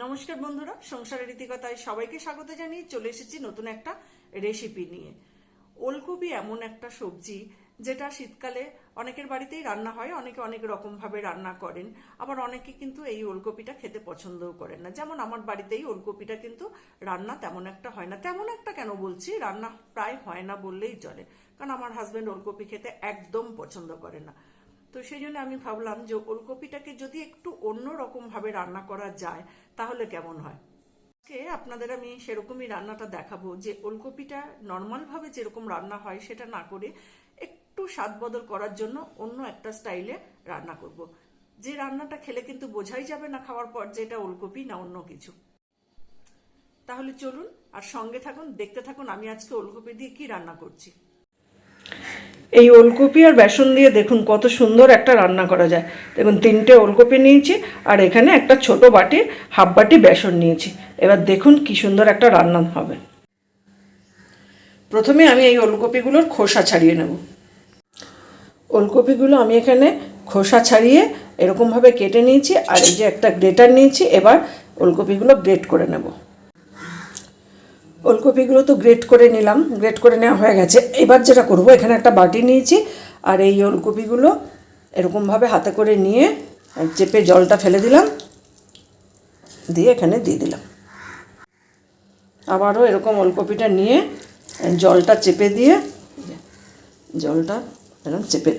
নমস্কার বন্ধুরা, সংসারের রীতিকথায় সবাইকে স্বাগত জানিয়ে চলে এসেছি নতুন একটা রেসিপি নিয়ে। ওলকপি এমন একটা সবজি যেটা শীতকালে অনেকের বাড়িতেই রান্না হয়, অনেকে অনেক রকম ভাবে রান্না করেন, আবার অনেকে কিন্তু এই ওলকপিটা খেতে পছন্দও করেন না। যেমন আমার বাড়িতেই ওলকপিটা কিন্তু রান্না তেমন একটা হয় না। তেমন একটা কেন বলছি, রান্না প্রায় হয় না বললেই চলে। কারণ আমার হাজবেন্ড ওলকপি খেতে একদম পছন্দ করে না। তো সেই জন্য আমি ভাবলাম যে ওলকপিটাকে যদি একটু অন্য রকম ভাবে রান্না করা যায়, তাহলে কেমন হয়? আজকে আপনাদের আমি সেরকমই রান্নাটা দেখাবো, যে ওলকপিটা নর্মাল ভাবে যেরকম রান্না হয় সেটা না করে একটু স্বাদ বদল করার জন্য অন্য একটা স্টাইলে রান্না করব। যে রান্নাটা খেলে কিন্তু বোঝাই যাবে না খাওয়ার পর যে এটা ওলকপি না অন্য কিছু। তাহলে চলুন, আর সঙ্গে থাকুন, দেখতে থাকুন আমি আজকে ওলকপি দিয়ে কি রান্না করছি। এই ওলকপি আর বেসন দিয়ে দেখুন কত সুন্দর একটা রান্না করা যায়। দেখুন, তিনটে ওলকপি নিয়েছি, আর এখানে একটা ছোট বাটি, হাফ বাটি বেসন নিয়েছি। এবার দেখুন কি সুন্দর একটা রান্না হবে। প্রথমে আমি এই ওলকপিগুলোর খোসা ছাড়িয়ে নেব। ওলকপিগুলো আমি এখানে খোসা ছাড়িয়ে এরকমভাবে কেটে নিয়েছি, আর এই যে একটা গ্রেটার নিয়েছি, এবার ওলকপিগুলো গ্রেট করে নেব। ওলকপিগুলো তো গ্রেট করে নিলাম গ্রেট করে নেওয়া হয়ে গেছে। এবার যেটা করব, এখানে একটা বাটি নিয়েছি, আর এই ওলকপিগুলো এরকমভাবে হাতে করে নিয়ে চেপে জলটা ফেলে দিলাম, দিয়ে এখানে দিয়ে দিলাম। আবারও এরকম ওলকপিটা নিয়ে জলটা চেপে দিয়ে, জলটা এরকম চেপে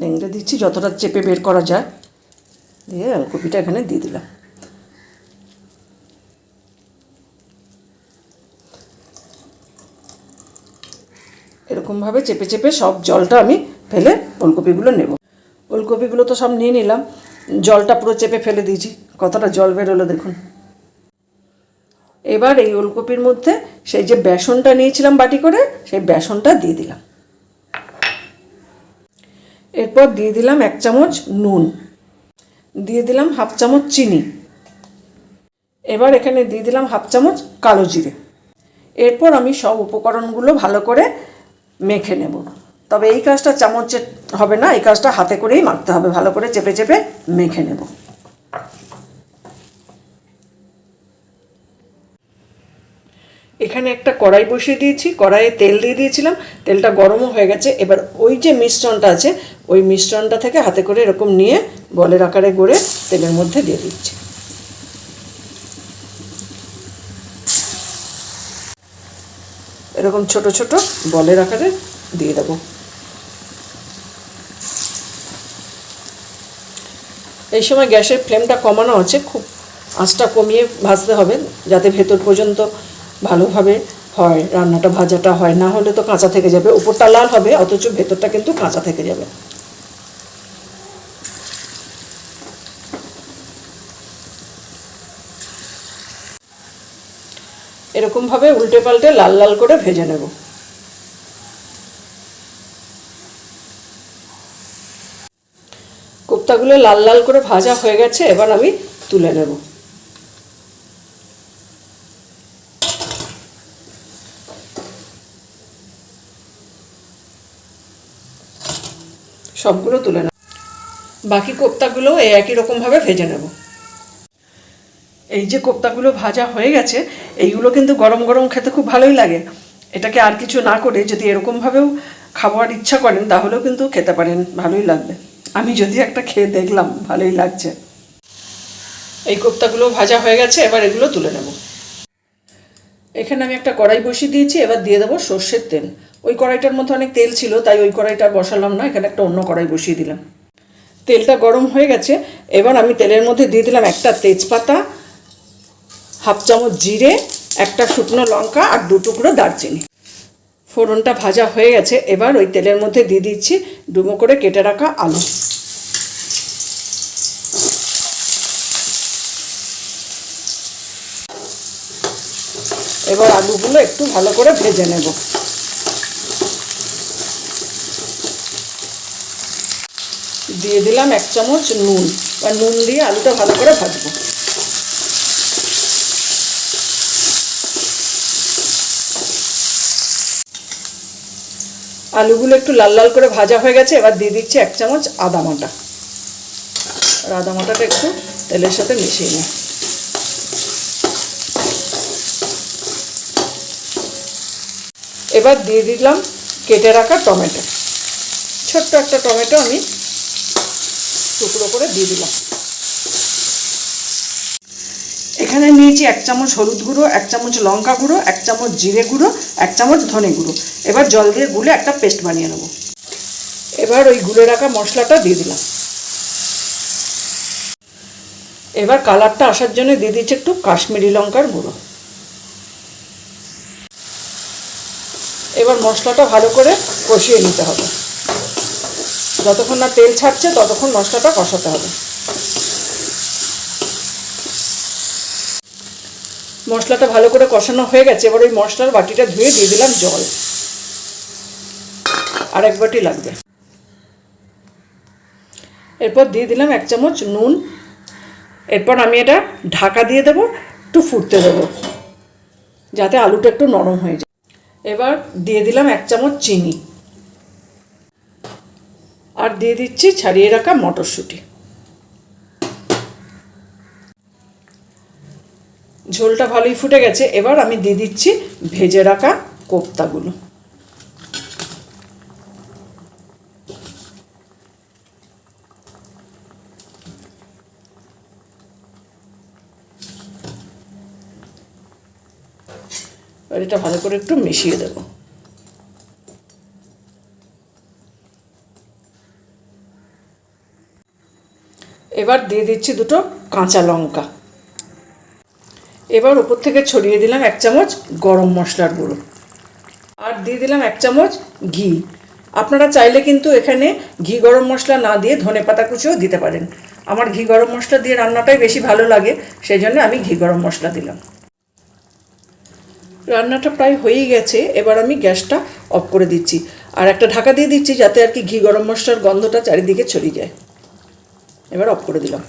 লেংড়ে দিচ্ছি, যতটা চেপে বের করা যায়, দিয়ে ওলকপিটা এখানে দিয়ে দিলাম। এরকমভাবে চেপে চেপে সব জলটা আমি ফেলে ওলকপিগুলো নেব। ওলকপিগুলো তো সব নিয়ে নিলাম। জলটা পুরো চেপে ফেলে দিয়েছি। কতটা জল বেরোলো দেখুন। এবার এই ওলকপির মধ্যে সেই যে বেসনটা নিয়েছিলাম বাটি করে, সেই বেসনটা দিয়ে দিলাম। এরপর দিয়ে দিলাম এক চামচ নুন। দিয়ে দিলাম হাফ চামচ চিনি। এবার এখানে দিয়ে দিলাম হাফ চামচ কালো জিরে। এরপর আমি সব উপকরণগুলো ভালো করে মেখে নেব। তবে এই কাজটা চামচে হবে না, এই কাজটা হাতে করেই মাখতে হবে, ভালো করে চেপে চেপে মেখে নেব। এখানে একটা কড়াই বসিয়ে দিয়েছি, কড়াইয়ে তেল দিয়ে দিয়েছিলাম, তেলটা গরমও হয়ে গেছে। এবার ওই যে মিশ্রণটা আছে, ওই মিশ্রণটা থেকে হাতে করে এরকম নিয়ে বলের আকারে গড়ে তেলের মধ্যে দিয়ে দিচ্ছি। এরকম ছোট ছোট বলের আকারে দিয়ে দেব। এই সময় গ্যাসের ফ্লেমটা কমানো আছে, খুব আঁচটা কমিয়ে ভাজতে হবে যাতে ভেতর পর্যন্ত ভালোভাবে হয়, রান্নাটা ভাজাটা হয়। না হলে তো কাঁচা থেকে যাবে, উপরটা লাল হবে, অথচ ভেতরটা কিন্তু কাঁচা থেকে যাবে। এরকমভাবে উল্টে পাল্টে লাল লাল করে ভেজে নেব। কোপ্তাগুলো লাল লাল করে ভাজা হয়ে গেছে, এবার আমি তুলে নেব। সবগুলো তুলে নেব। বাকি কোপ্তাগুলো একই রকমভাবে ভেজে নেব। এই যে কোপ্তাগুলো ভাজা হয়ে গেছে, এইগুলো কিন্তু গরম গরম খেতে খুব ভালোই লাগে। এটাকে আর কিছু না করে যদি এরকমভাবেও খাবার ইচ্ছা করেন, তাহলেও কিন্তু খেতে পারেন, ভালোই লাগবে। আমি যদি একটা খেয়ে দেখলাম, ভালোই লাগছে। এই কোপ্তাগুলো ভাজা হয়ে গেছে, এবার এগুলো তুলে নেব। এখানে আমি একটা কড়াই বসিয়ে দিয়েছি, এবার দিয়ে দেবো সর্ষের তেল। ওই কড়াইটার মধ্যে অনেক তেল ছিল, তাই ওই কড়াইটা বসালাম না, এখানে একটা অন্য কড়াই বসিয়ে দিলাম। তেলটা গরম হয়ে গেছে, এবার আমি তেলের মধ্যে দিয়ে দিলাম একটা তেজপাতা হাফ চামচ জিরে, একটা শুকনো লঙ্কা আর দু টুকরো দারচিনি। ফোড়নটা ভাজা হয়ে গেছে। এবার ওই তেলের মধ্যে দিয়ে দিচ্ছি ডুমো করে কেটে রাখা আলু। এবার আলুগুলো একটু ভালো করে ভেজে নেব। দিয়ে দিলাম এক চামচ নুন। আর নুন দিয়ে আলুটা ভালো করে ভাজবো। আলুগুলো একটু লাল লাল করে ভাজা হয়ে গেছে, এবার দিয়ে দিচ্ছি এক চামচ আদা মাটা আর আদা মাটাটা একটু তেলের সাথে মিশিয়ে নিই। এবার দিয়ে দিলাম কেটে রাখা টমেটো। ছোট্ট একটা টমেটো আমি টুকরো করে দিয়ে দিলাম। এখানে নিয়েছি এক চামচ হলুদ গুঁড়ো, এক চামচ লঙ্কা গুঁড়ো, এক চামচ জিরে গুঁড়ো, এক চামচ ধনে গুঁড়ো। এবার জল দিয়ে গুলে একটা পেস্ট বানিয়ে নেব। এবার ওই গুলে রাখা মশলাটা দিয়ে দিলাম। এবার কালারটা আসার জন্য দিয়ে দিচ্ছি একটু কাশ্মীরি লঙ্কার গুঁড়ো। এবার মশলাটা ভালো করে কষিয়ে নিতে হবে। যতক্ষণ না তেল ছাড়ছে, ততক্ষণ মশলাটা কষাতে হবে। মশলাটা ভালো করে কষানো হয়ে গেছে, এবার ওই মশলার বাটিটা ধুয়ে দিয়ে দিলাম জল। আর এক বাটি লাগবে। এরপর দিয়ে দিলাম এক চামচ নুন। এরপর আমি এটা ঢাকা দিয়ে দেবো, একটু ফুটতে দেবো, যাতে আলুটা একটু নরম হয়ে যায়। এবার দিয়ে দিলাম এক চামচ চিনি। আর দিয়ে দিচ্ছি ছাড়িয়ে রাখা মটরশুঁটি। ঝোলটা ভালোই ফুটে গেছে। এবার আমি দিয়ে দিচ্ছি ভেজে রাখা কোপ্তাগুলো। এটা ভালো করে একটু মিশিয়ে দেবো। এবার দিয়ে দিচ্ছি দুটো কাঁচা লঙ্কা। এবার উপর থেকে ছড়িয়ে দিলাম এক চামচ গরম মশলার গুঁড়ো। আর দিয়ে দিলাম এক চামচ ঘি। আপনারা চাইলে কিন্তু এখানে ঘি গরম মশলা না দিয়ে ধনে পাতা কুচিও দিতে পারেন। আমার ঘি গরম মশলা দিয়ে রান্নাটাই বেশি ভালো লাগে সেই জন্য আমি ঘি গরম মশলা দিলাম। রান্নাটা প্রায় হয়েই গেছে, এবার আমি গ্যাসটা অফ করে দিচ্ছি। আর একটা ঢাকা দিয়ে দিচ্ছি যাতে আর কি ঘি গরম মশলার গন্ধটা চারিদিকে ছড়িয়ে যায়। এবার অফ করে দিলাম।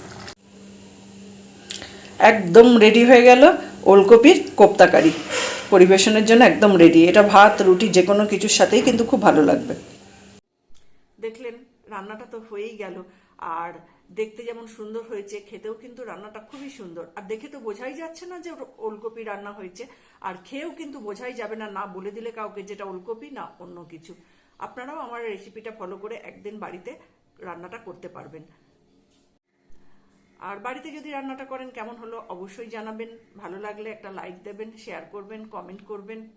একদম রেডি হয়ে গেল ওলকপির কোপ্তা কারি পরিবেশনের জন্য একদম রেডি এটা ভাত, রুটি যে কোনো কিছুর সাথেই কিন্তু খুব ভালো লাগবে। দেখলেন, রান্নাটা তো হয়েই গেল। আর দেখতে যেমন সুন্দর হয়েছে, খেতেও কিন্তু রান্নাটা খুবই সুন্দর। আর দেখে তো বোঝাই যাচ্ছে না যে ওলকপি রান্না হয়েছে। আর খেয়েও কিন্তু বোঝাই যাবে না না বলে দিলে কাউকে যেটা ওলকপি, না অন্য কিছু। আপনারাও আমার রেসিপিটা ফলো করে একদিন বাড়িতে রান্নাটা করতে পারবেন। আর বাড়িতে যদি রান্নাটা করেন, কেমন হলো অবশ্যই জানাবেন। ভালো লাগলে একটা লাইক দেবেন শেয়ার করবেন কমেন্ট করবেন।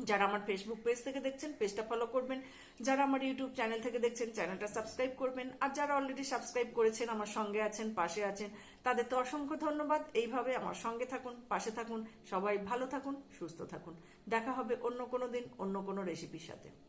যারা আমার ফেসবুক পেজ থেকে দেখছেন পেজটা ফলো করবেন। যারা আমার ইউটিউব চ্যানেল থেকে দেখছেন চ্যানেলটা সাবস্ক্রাইব করবেন। আর যারা অলরেডি সাবস্ক্রাইব করেছেন, আমার সঙ্গে আছেন, পাশে আছেন, তাদের তো অসংখ্য ধন্যবাদ। এইভাবে আমার সঙ্গে থাকুন, পাশে থাকুন, সবাই ভালো থাকুন, সুস্থ থাকুন। দেখা হবে অন্য কোনো দিন, অন্য কোনো রেসিপির সাথে।